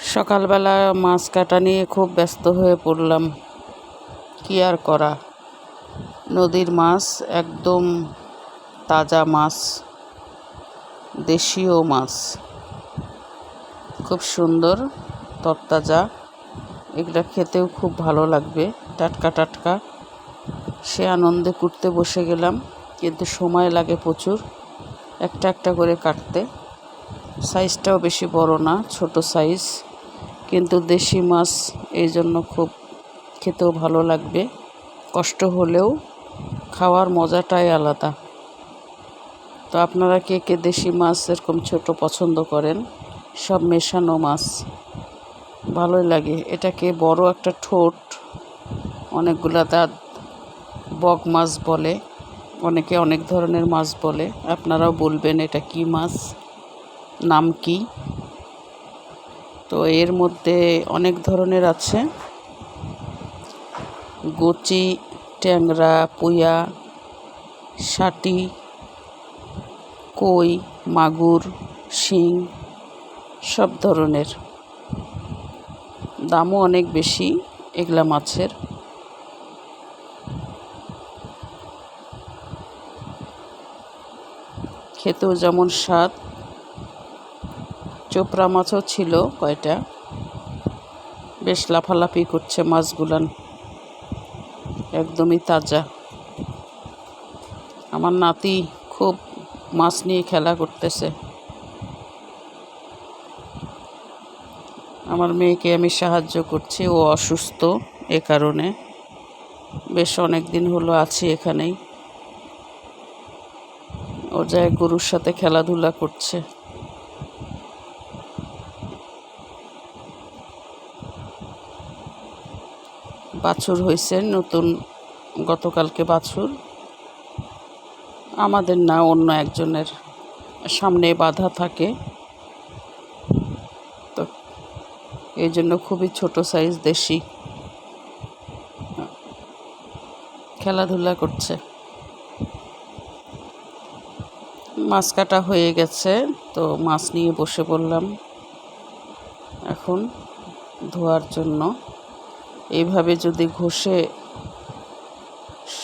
সকালবেলা মাছ কাটা নিয়ে খুব ব্যস্ত হয়ে পড়লাম। কি আর করা? নদীর মাছ একদম তাজা মাছ, দেশীয় মাছ। খুব সুন্দর, তরতাজা। এগুলো খেতেও খুব ভালো লাগবে। টাটকা টাটকা। সে আনন্দে কুটতে বসে গেলাম, কিন্তু সময় লাগে প্রচুর। একটা একটা করে কাটতে। সাইজটাও বেশি বড় না, ছোট সাইজ। কিন্তু দেশি মাছ এই জন্য খুব খেতেও ভালো লাগবে। কষ্ট হলেও খাওয়ার মজাটাই আলাদা। তো আপনারা কে কে দেশি মাছ এরকম ছোট পছন্দ করেন? সব মেশানো মাছ। ভালোই লাগে। এটাকে বড় একটা ঠোঁট, অনেকগুলা দাঁত, বক মাছ বলে, অনেকে অনেক ধরনের মাছ বলে। আপনারাও বলবেন এটা কি মাছ, নাম কি? তো এর মধ্যে অনেক ধরনের আছে। গচি, ট্যাংরা, পুয়া শাটি কই, মাগুর, শিং, সব ধরনের। দামও অনেক বেশি এগুলা মাছের। খেতেও যেমন স্বাদ। চোপড়া মাছও ছিল কয়টা? বেশ লাফালাফি করছে মাছগুলান। একদমই তাজা। আমার নাতি খুব মাছ নিয়ে খেলা করতেছে। আমার মেয়েকে আমি সাহায্য করছি, ও অসুস্থ এ কারণে। বেশ অনেক দিন হলো আছি এখানেই। ও যায় গরুর সাথে খেলাধুলা করছে। বাছুর হয়েছে, নতুন গতকালকে বাছুর। আমাদের না অন্য একজনের সামনে বাধা থাকে। তো এই জন্য খুবই ছোট সাইজ দেশি। খেলাধুলা করছে। মাছ কাটা হয়ে গেছে, তো মাছ নিয়ে বসে পড়লাম। এখন ধোয়ার জন্য। এইভাবে যদি ঘষে,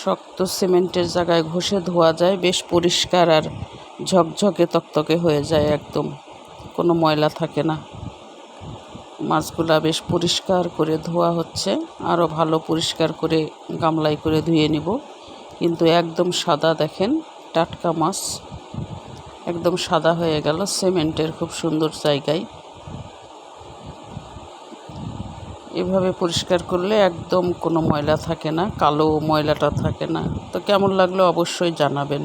শক্ত সিমেন্টের জায়গায় ঘষে ধোয়া যায়, বেশ পরিষ্কার আর ঝকঝকে তকতকে হয়ে যায় একদম। কোনো ময়লা থাকে না। মাছগুলা বেশ পরিষ্কার করে ধোয়া হচ্ছে। আরও ভালো পরিষ্কার করে গামলায় করে ধুয়ে নিব। কিন্তু একদম সাদা দেখেন, টাটকা মাছ। একদম সাদা হয়ে গেল। সিমেন্টের খুব সুন্দর জায়গায়। এভাবে পরিষ্কার করলে একদম কোনো ময়লা থাকে না, কালো ময়লাটা থাকে না। তো কেমন লাগল অবশ্যই জানাবেন।